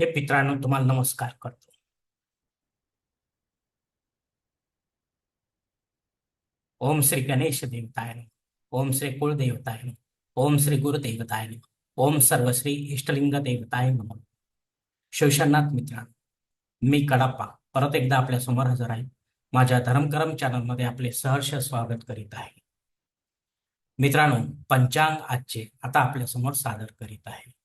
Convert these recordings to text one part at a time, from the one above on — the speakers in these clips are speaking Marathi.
हे मित्रांनो तुम्हाला नमस्कार करतो. ओम श्री गणेश देवताय ओम श्री कुलदेवताय ओम श्री गुरुदेवताय ओम सर्वश्री इष्टलिंग देवताय नमः. शिवशनाथ मित्रांनो मी कडाप्पा परत एकदा आपल्यासमोर हजर आहे. माझ्या धर्मकरम चॅनलमध्ये आपले सहर्ष स्वागत करीत आहे. मित्रांनो पंचांग आजचे आता आपल्यासमोर सादर करीत आहे.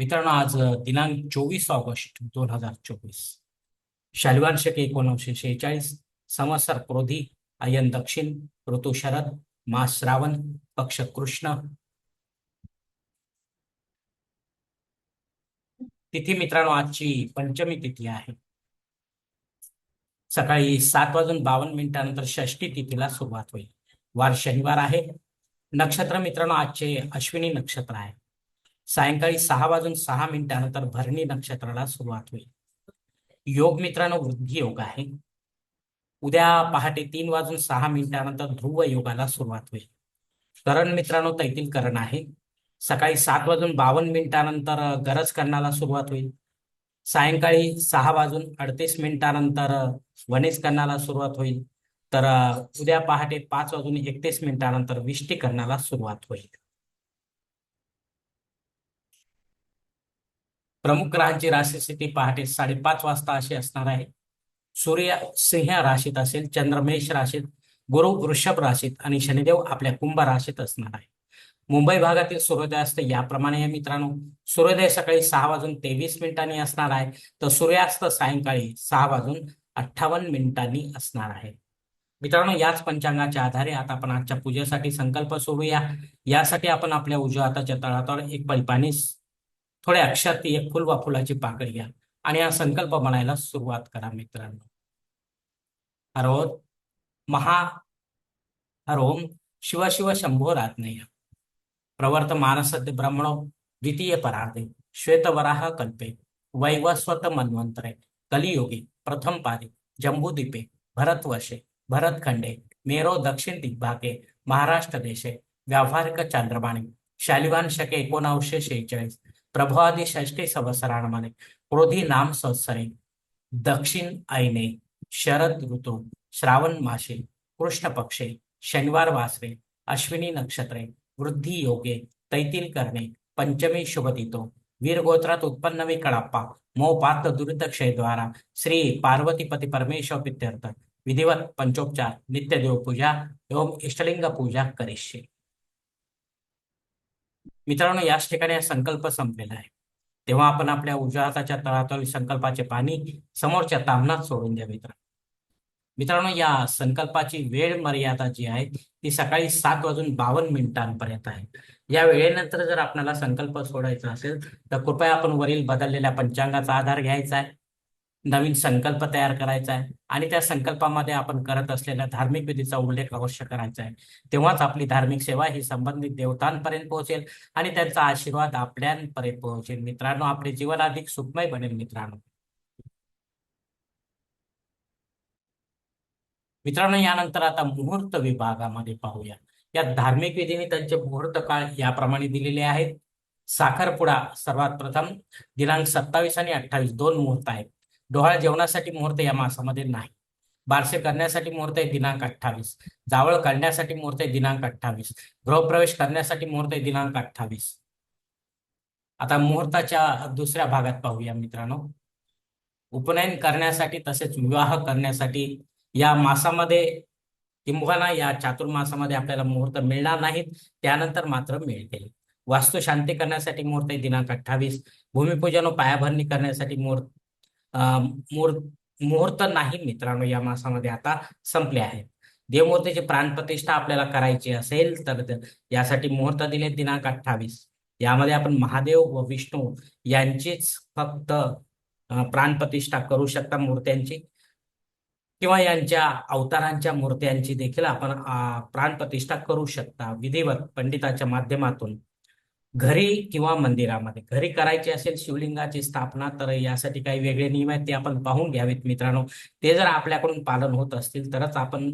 मित्रांनो आज दिनांक चोवीस ऑगस्ट दोन हजार चोवीस. शालिवान शक एकोणीसशे शेहेचाळीस संवत्सर क्रोधी अयन दक्षिण ऋतू शरद मास श्रावण पक्ष कृष्ण. तिथी मित्रांनो आजची पंचमी तिथी आहे. सकाळी सात वाजून बावन्न मिनिटानंतर षष्टी तिथीला सुरुवात होईल. वार शनिवार आहे. नक्षत्र मित्रांनो आजचे अश्विनी नक्षत्र आहे. सायंकाळी सहा वाजून सहा मिनिटानंतर भरणी नक्षत्राला सुरुवात होईल. योग मित्रांनो वृद्धी योग आहे. उद्या पहाटे तीन वाजून सहा मिनिटानंतर ध्रुव योगाला सुरुवात होईल. करण मित्रांनो तैतील करण आहे. सकाळी सात वाजून बावन्न मिनिटानंतर गरज करणाला सुरुवात होईल. सायंकाळी सहा वाजून अडतीस मिनिटानंतर वनेश करणाला सुरुवात होईल. तर उद्या पहाटे पाच वाजून एकतीस मिनिटानंतर विष्टीकरणाला सुरुवात होईल. प्रमुख ग्रहांची राशी स्थिती पहाटे साडेपाच वाजता अशी असणार आहे. सूर्य सिंह राशीत असेल चंद्र मेष राशीत गुरु वृषभ राशीत आणि शनिदेव आपल्या कुंभ राशीत असणार आहे. मुंबई भागातील सूर्योदय असते याप्रमाणे आहे मित्रांनो. सूर्योदय सकाळी सहा वाजून तेवीस मिनिटांनी असणार आहे. तर सूर्यास्त सायंकाळी सहा वाजून अठ्ठावन्न मिनिटांनी असणार आहे. मित्रांनो याच पंचांगाच्या आधारे आता आपण आजच्या पूजेसाठी संकल्प सोडूया. यासाठी आपण आपल्या उजव्या हाताच्या तळातळ एक पलपाणी थोड्या अक्षर ती एक फुल वा फुलाची पाकळी घ्या आणि हा संकल्प म्हणायला सुरुवात करा मित्रांनो. हरो महा हरोम शिव शिव शंभो रात्नेय प्रवर्त मानसद्य ब्रह्मणो द्वितीय परार्धे श्वेतवराह कल्पे वैवस्वत मन्वंतरे कलियोगे प्रथम पादे जम्बूद्वीपे भरतवर्षे भरतखंडे मेरो दक्षिण दिग्भागे महाराष्ट्र देशे व्यावहारिक चांद्रबाणी शालिवान शके एकोणावीसशे शेहेचाळीस प्रभावादी षष्टी संवत्सरांमध्ये क्रोधी नाम संवत्सरे दक्षिण ऐने शरद ऋतू श्रावण मासे कृष्ण पक्षे शनिवार वासरे अश्विनी नक्षत्रे वृद्धी योगे तैतील करणे पंचमी शुभतितो वीरगोत्रात उत्पन्न मी कडाप्पा मो पार्थ दुरितक्षयद्वारा श्री पार्वतीपती परमेश्वर प्रित्यर्थ विधिवत पंचोपचार नित्यदेव पूजा एवं इष्टलिंग पूजा करिष्ये मित्रांनो याच ठिकाणी हा संकल्प संपलेला आहे. तेव्हा आपण आपल्या उजव्या हाताच्या तळातळी संकल्पाचे पाणी समोरच्या तामनात सोडून द्या मित्रांनो. मित्रांनो या संकल्पाची वेळ मर्यादा जी आहे ती सकाळी सात वाजून बावन्न मिनिटांपर्यंत आहे. या वेळेनंतर जर आपल्याला संकल्प सोडायचा असेल तर कृपया आपण वरील बदललेल्या पंचांगाचा आधार घ्यायचा आहे. नवीन संकल्प तयार करायचा आहे. आणि त्या संकल्पामध्ये आपण करत असलेल्या धार्मिक विधीचा उल्लेख अवश्य करायचा आहे. तेव्हाच आपली धार्मिक सेवा ही संबंधित देवतांपर्यंत पोहोचेल आणि त्यांचा आशीर्वाद आपल्यापर्यंत पोहोचेल. मित्रांनो आपले जीवन अधिक सुखमय बनेल मित्रांनो. मित्रांनो यानंतर आता मुहूर्त विभागामध्ये पाहूया. या धार्मिक विधीने त्यांचे मुहूर्त काळ याप्रमाणे दिलेले आहेत. साखरपुडा सर्वात प्रथम दिनांक सत्तावीस आणि अठ्ठावीस दोन मुहूर्त आहेत. डोहाळ जेवणासाठी मुहूर्त या मासामध्ये नाही. बारसे करण्यासाठी मुहूर्त आहे दिनांक अठ्ठावीस. जावळ काढण्यासाठी मुहूर्त आहे दिनांक अठ्ठावीस. गृहप्रवेश करण्यासाठी मुहूर्त आहे दिनांक अठ्ठावीस. आता मुहूर्ताच्या दुसऱ्या भागात पाहूया मित्रांनो. उपनयन करण्यासाठी तसेच विवाह करण्यासाठी या मासामध्ये किंबहुना या चातुर्मासामध्ये आपल्याला मुहूर्त मिळणार नाहीत. त्यानंतर मात्र मिळतील वास्तू शांती करण्यासाठी मुहूर्त आहे दिनांक अठ्ठावीस. भूमिपूजन व पायाभरणी करण्यासाठी मुहूर्त मुहूर्त नाही मित्रांनो या मासामध्ये आता संपले आहेत. देवमूर्तीची प्राणप्रतिष्ठा आपल्याला करायची असेल तर यासाठी मुहूर्त दिले दिनांक अठ्ठावीस. यामध्ये आपण महादेव व विष्णू यांचीच फक्त प्राणप्रतिष्ठा करू शकता मूर्त्यांची किंवा यांच्या अवतारांच्या मूर्त्यांची देखील आपण प्राणप्रतिष्ठा करू शकता विधिवत पंडिताच्या माध्यमातून. घरी किंवा मंदिरामध्ये. घरी करायची असेल शिवलिंगाची स्थापना तर यासाठी काही वेगळे नियम आहेत ते आपण पाहून घ्यावेत मित्रांनो. ते जर आपल्याकडून पालन होत असतील तरच आपण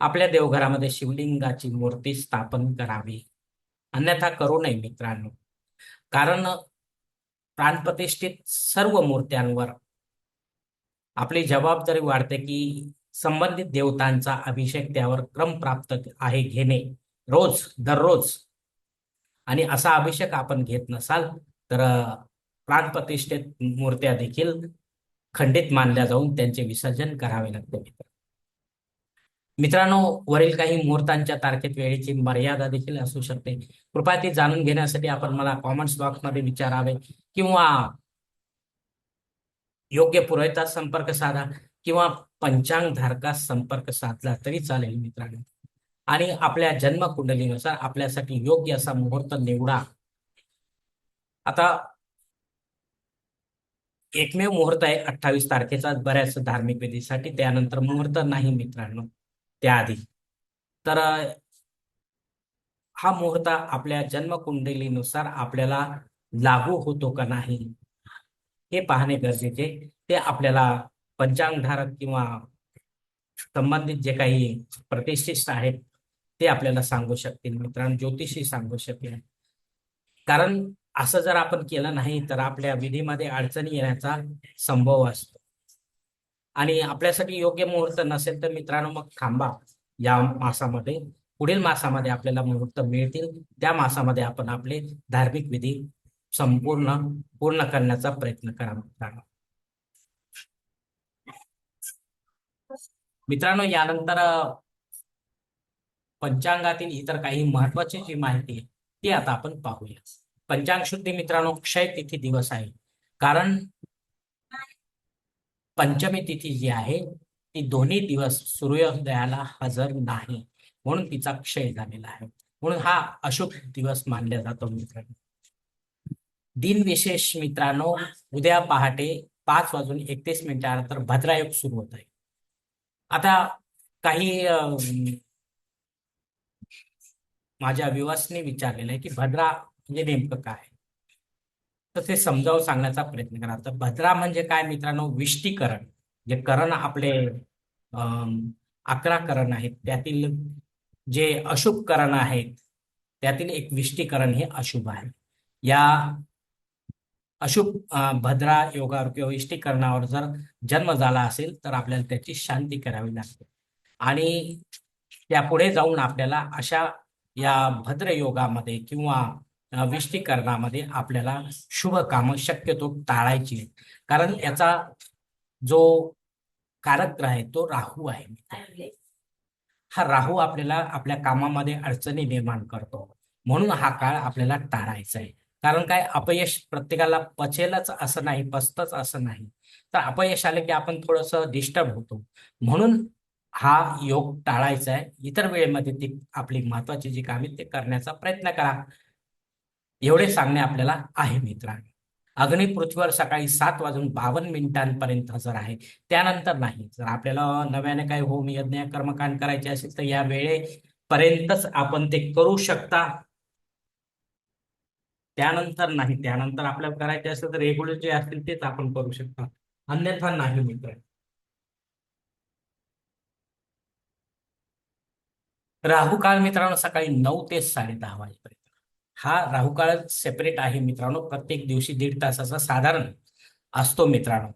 आपल्या देवघरामध्ये शिवलिंगाची मूर्ती स्थापन करावी. अन्यथा करू नये मित्रांनो. कारण प्राणप्रतिष्ठित सर्व मूर्त्यांवर आपली जबाबदारी वाढते की संबंधित देवतांचा अभिषेक त्यावर क्रम प्राप्त आहे घेणे. रोज दररोज आणि असा अभिषेक आपण घेत नसाल तर प्राणप्रतिष्ठेत मूर्त्या देखील खंडित मानल्या जाऊन त्यांचे विसर्जन करावे लागते मित्र. मित्रांनो वरील काही मुहूर्तांच्या तारखेत वेळेची मर्यादा देखील असू शकते. कृपया ती जाणून घेण्यासाठी आपण मला कॉमेंट्स बॉक्समध्ये विचारावे किंवा योग्य पुरवठा संपर्क साधा किंवा पंचांग धारकास संपर्क साधला तरी चालेल मित्रांनो. आणि आपल्या जन्मकुंडलीनुसार आपल्यासाठी योग्य असा मुहूर्त निवडा. आता एकमेव मुहूर्त आहे अठ्ठावीस तारखेचा. बऱ्याच धार्मिक विधीसाठी त्यानंतर मुहूर्त नाही मित्रांनो त्याआधी. तर हा मुहूर्त आपल्या जन्मकुंडलीनुसार आपल्याला लागू होतो का नाही हे पाहणे गरजेचे ते आपल्याला पंचांगधारक किंवा संबंधित जे काही प्रतिष्ठित आहेत ते आपल्याला सांगू शकतील मित्रांनो ज्योतिषी सांगू शकेल. कारण असं जर आपण केलं नाही तर आपल्या विधीमध्ये अडचणी येण्याचा संभव असतो. आणि आपल्यासाठी योग्य मुहूर्त नसेल तर मित्रांनो मग थांबा. या मासामध्ये पुढील मासामध्ये आपल्याला मुहूर्त मिळतील. त्या मासामध्ये आपण आपले धार्मिक विधी संपूर्ण पूर्ण करण्याचा प्रयत्न करा मित्रांनो. मित्रांनो यानंतर पंचांगातील इतर काही महत्वाची जी माहिती आहे ती आता आपण पाहूया. पंचांग शुद्धी मित्रांनो क्षय तिथी दिवस आहे. कारण पंचमी तिथी जी आहे ती दोन्ही दिवस सूर्योदयाला हजर नाही. म्हणून तिचा क्षय झालेला आहे. म्हणून हा अशुभ दिवस मानला जातो मित्रांनो. दिनविशेष मित्रांनो उद्या पहाटे पाच वाजून एकतीस मिनिटानंतर भद्रायोग सुरू होत आहे. आता काही माझ्या विवासने विचारलेलं आहे की भद्रा म्हणजे नेमकं काय? तर ते समजावून सांगण्याचा प्रयत्न करा तर भद्रा म्हणजे काय मित्रांनो? विष्टीकरण. जे करण आपले अकरा करण आहेत. त्यातील जे अशुभ करण आहेत त्यातील एक विष्टीकरण हे अशुभ आहे. या अशुभ भद्रा योगावर किंवा इष्टीकरणावर जर जन्म झाला असेल तर आपल्याला त्याची शांती करावी लागते. आणि त्यापुढे जाऊन आपल्याला अशा या भद्र योगामध्ये किंवा विष्टीकरणामध्ये आपल्याला शुभ काम शक्यतो टाळायची कारण याचा जो कारक आहे तो राहू आहे. हा राहू आपल्याला आपल्या कामामध्ये अडचणी निर्माण करतो. म्हणून हा काळ आपल्याला टाळायचा आहे. कारण काय अपयश प्रत्येकाला पचेलच असं नाही पसतच असं नाही. तर अपयश आले की आपण थोडस डिस्टर्ब होतो. म्हणून हा योग टाळायचा आहे. इतर वेळेमध्ये ती आपली महत्वाची जी कामे ते करण्याचा प्रयत्न करा. एवढे सांगणे आपल्याला आहे मित्रांनो. अग्नी पृथ्वीवर सकाळी सात वाजून बावन्न मिनिटांपर्यंत हजर आहे त्यानंतर नाही. जर आपल्याला नव्याने काही होम यज्ञ कर्मकांड करायचे असेल तर या वेळेपर्यंतच आपण ते करू शकता. त्यानंतर नाही. त्यानंतर आपल्याला करायचे असेल तर रेग्युलर जे असतील तेच आपण करू शकता. अन्यथा नाही मित्र राहू काळ मित्रांनो सकाळी नऊ ते साडे दहा वाजेपर्यंत. हा राहू काळ सेपरेट आहे मित्रांनो. प्रत्येक दिवशी दीड तासाचा साधारण असतो मित्रांनो.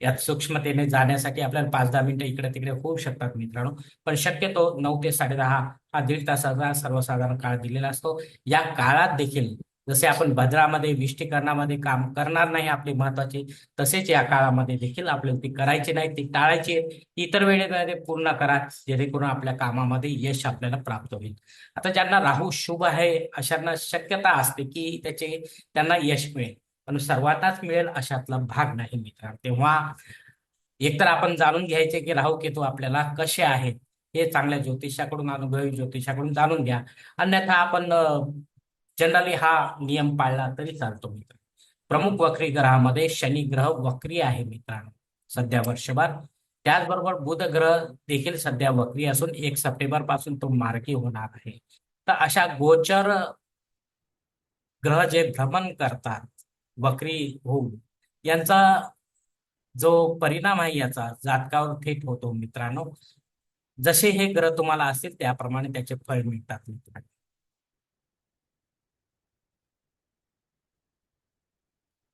यात सूक्ष्मतेने जाण्यासाठी आपल्याला पाच दहा मिनिटं इकडे तिकडे होऊ शकतात मित्रांनो. पण शक्यतो नऊ ते साडे दहा हा दीड तासाचा सर्वसाधारण काळ दिलेला असतो. या काळात देखील जसे आपण भद्रामध्ये विष्टीकरणामध्ये काम करणार नाही आपली महत्वाची तसेच या काळामध्ये देखील आपल्याला ती करायची नाही ती टाळायची. इतर वेळेमध्ये पूर्ण करा जेणेकरून आपल्या कामामध्ये यश आपल्याला प्राप्त होईल. आता ज्यांना राहू शुभ आहे अशांना शक्यता असते की त्याचे त्यांना यश मिळेल. पण सर्वातच मिळेल अशातला भाग नाही मित्र तेव्हा एकतर आपण जाणून घ्यायचे की राहू केतू आपल्याला कसे आहेत हे चांगल्या ज्योतिषाकडून अनुभवी ज्योतिषाकडून जाणून घ्या. अन्यथा आपण जनरली हा नियम पाळला तरी चालतो मित्र प्रमुख वक्री ग्रहामध्ये शनी ग्रह वक्री आहे मित्रांनो सध्या वर्षभर. त्याचबरोबर बुध ग्रह देखील सध्या वक्री असून एक सप्टेंबरपासून तो मार्गी होणार आहे. तर अशा गोचर ग्रह जे भ्रमण करतात वक्री होऊन यांचा जो परिणाम आहे याचा जातकावर थेट होतो मित्रांनो. जसे हे ग्रह तुम्हाला असतील त्याप्रमाणे त्याचे फळ मिळतात मित्रांनो.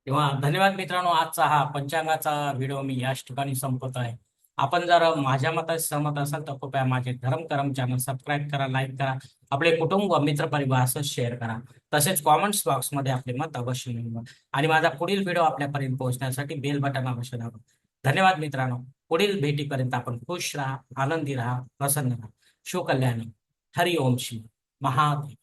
तेव्हा धन्यवाद मित्रांनो आजचा हा पंचांगाचा व्हिडिओ मी याच ठिकाणी संपवत आहे. आपण जर माझ्या मताशी सहमत असाल तर कृपया माझे धर्म करम चॅनल सबस्क्राईब करा लाईक करा आपले कुटुंब मित्र परिवार असं शेअर करा. तसेच कॉमेंट्स बॉक्समध्ये आपले मत अवश्य नोंदवा आणि माझा पुढील व्हिडिओ आपल्यापर्यंत पोहोचण्यासाठी बेल बटन अवश्य दाबा. धन्यवाद मित्रांनो. पुढील भेटीपर्यंत आपण खुश राहा आनंदी राहा प्रसन्न राहा. शिवकल्याणी हरि ओम श्री महादेव.